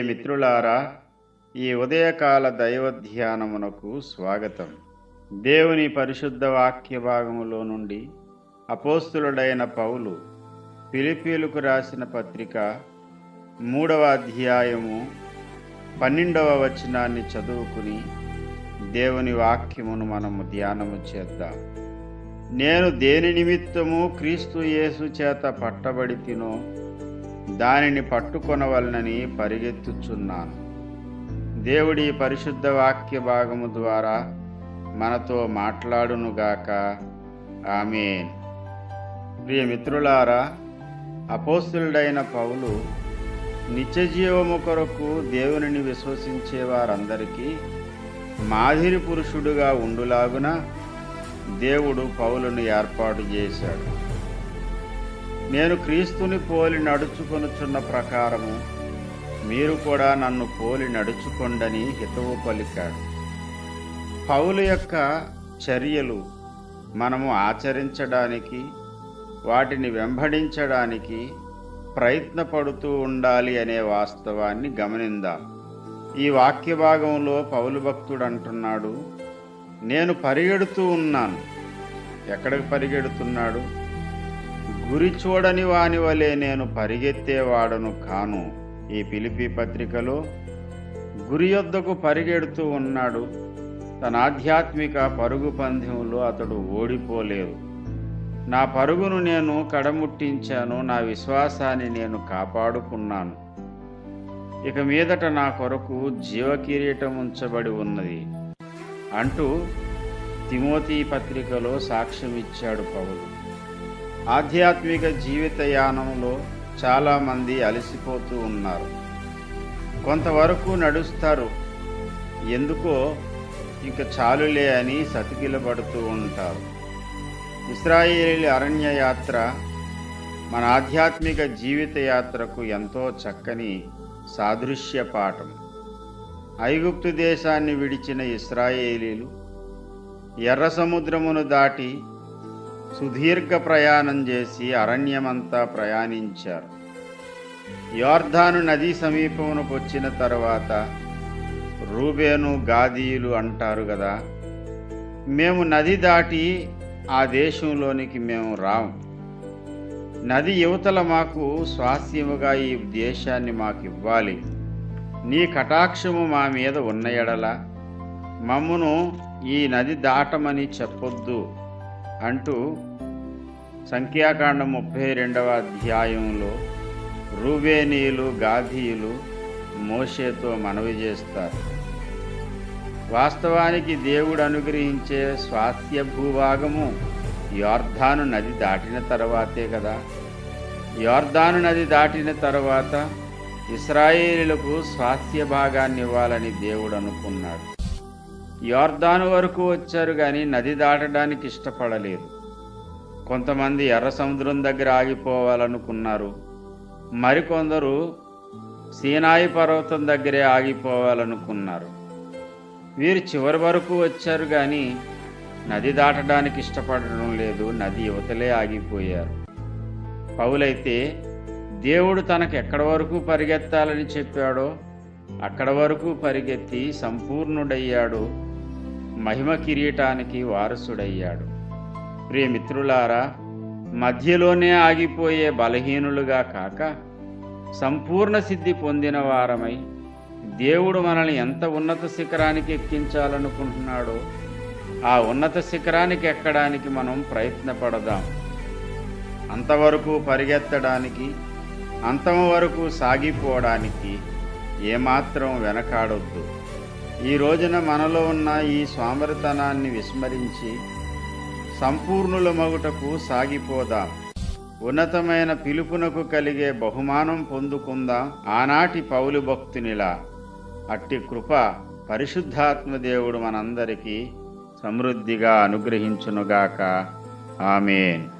ప్రియమిత్రులారా ఈ ఉదయకాల దైవ ధ్యానమునకు స్వాగతం. దేవుని పరిశుద్ధ వాక్య భాగములో నుండి అపోస్తులుడైన పౌలు పిలిపీలకు రాసిన పత్రిక మూడవ అధ్యాయము పన్నెండవ వచనాన్ని చదువుకుని దేవుని వాక్యమును మనము ధ్యానము చేద్దాం. నేను దేని నిమిత్తము క్రీస్తు యేసు చేత పట్టబడి తినో దానిని పట్టుకొనవలనని పరిగెత్తుచున్నాను. దేవుడి పరిశుద్ధ వాక్య భాగము ద్వారా మనతో మాట్లాడునుగాక. ఆమె ప్రియమిత్రులారా అపోస్తులుడైన పౌలు నిత్యజీవము కొరకు దేవునిని విశ్వసించే వారందరికీ మాదిరి పురుషుడుగా ఉండులాగున దేవుడు పౌలను ఏర్పాటు చేశాడు. నేను క్రీస్తుని పోలి నడుచుకొనుచున్న ప్రకారము మీరు కూడా నన్ను పోలి నడుచుకొండని హితవు పలికాడు పౌలు యొక్క చర్యలు మనము ఆచరించడానికి వాటిని వెంబడించడానికి ప్రయత్నపడుతూ ఉండాలి అనే వాస్తవాన్ని గమనిందాం. ఈ వాక్య భాగంలో పౌలు భక్తుడు అంటున్నాడు నేను పరిగెడుతూ ఉన్నాను. ఎక్కడికి పరిగెడుతున్నాడు? గురి చూడని వాని వలె నేను పరిగెత్తేవాడను కాను. ఈ పిలిపి పత్రికలో గురి యొద్దకు పరిగెడుతూ ఉన్నాడు. తన ఆధ్యాత్మిక పరుగు పందెంలో అతడు ఓడిపోలేదు. నా పరుగును నేను కడముట్టించాను నా విశ్వాసాన్ని నేను కాపాడుకున్నాను. ఇక మీదట నా కొరకు జీవకిరీటం ఉంచబడి ఉన్నది. అంటూ తిమోతి పత్రికలో సాక్ష్యం ఇచ్చాడు పౌలు. ఆధ్యాత్మిక జీవిత యానంలో చాలామంది అలసిపోతూ ఉన్నారు. కొంతవరకు నడుస్తారు. ఎందుకో ఇంకా చాలులే అని సతికిలబడుతూ ఉంటారు. ఇస్రాయేలీ అరణ్య యాత్ర మన ఆధ్యాత్మిక జీవిత యాత్రకు ఎంతో చక్కని సాదృశ్య పాఠం. ఐగుప్తు దేశాన్ని విడిచిన ఇస్రాయేలీలు ఎర్ర సముద్రమును దాటి సుదీర్ఘ ప్రయాణం చేసి అరణ్యమంతా ప్రయాణించారు. యోర్ధాను నదీ సమీపమునకు వచ్చిన తర్వాత రూబేను గాదీయులు అంటారు కదా మేము నది దాటి ఆ దేశంలోనికి మేము రాము నది యువతల మాకు స్వాస్యముగా ఈ దేశాన్ని మాకు ఇవ్వాలి నీ కటాక్షము మా మీద ఉన్న ఎడల మమ్మును ఈ నది దాటమని చెప్పొద్దు. అంటూ సంఖ్యాకాండం ముప్పై రెండవ అధ్యాయంలో రూబేనీయులు గాధీయులు మోషేతో మనవి చేస్తారు. వాస్తవానికి దేవుడు అనుగ్రహించే స్వాస్థ్య భూభాగము యోర్ధాను నది దాటిన తర్వాతే కదా. యోర్ధాను నది దాటిన తర్వాత ఇస్రాయేలీలకు స్వాస్థ్య భాగాన్ని ఇవ్వాలని దేవుడు అనుకున్నాడు. యోర్దాను వరకు వచ్చారు కానీ నది దాటడానికి ఇష్టపడలేదు. కొంతమంది ఎర్ర సముద్రం దగ్గర ఆగిపోవాలనుకున్నారు. మరికొందరు సీనాయి పర్వతం దగ్గరే ఆగిపోవాలనుకున్నారు. వీరు చివరి వరకు వచ్చారు కానీ నది దాటడానికి ఇష్టపడడం లేదు. నది యువతలే ఆగిపోయారు. పౌలైతే దేవుడు తనకు ఎక్కడ వరకు పరిగెత్తాలని చెప్పాడో అక్కడ వరకు పరిగెత్తి సంపూర్ణుడయ్యాడు. మహిమ కిరీటానికి వారసుడయ్యాడు. ప్రియమిత్రులారా మధ్యలోనే ఆగిపోయే బలహీనులుగా కాక సంపూర్ణ సిద్ధి పొందిన వారమై దేవుడు మనల్ని ఎంత ఉన్నత శిఖరానికి ఎక్కించాలనుకుంటున్నాడో ఆ ఉన్నత శిఖరానికి ఎక్కడానికి మనం ప్రయత్నపడదాం. అంతవరకు పరిగెత్తడానికి అంతం వరకు సాగిపోవడానికి ఏమాత్రం వెనకాడొద్దు. ఈ రోజున మనలో ఉన్న ఈ స్వామరితనాన్ని విస్మరించి సంపూర్ణుల మగుటకు సాగిపోదాం? ఉన్నతమైన పిలుపునకు కలిగే బహుమానం పొందుకుందాం ఆనాటి పౌలు భక్తునిలా? అట్టి కృప పరిశుద్ధాత్మ దేవుడు మనందరికీ సమృద్ధిగా అనుగ్రహించునుగాక. ఆమెన్.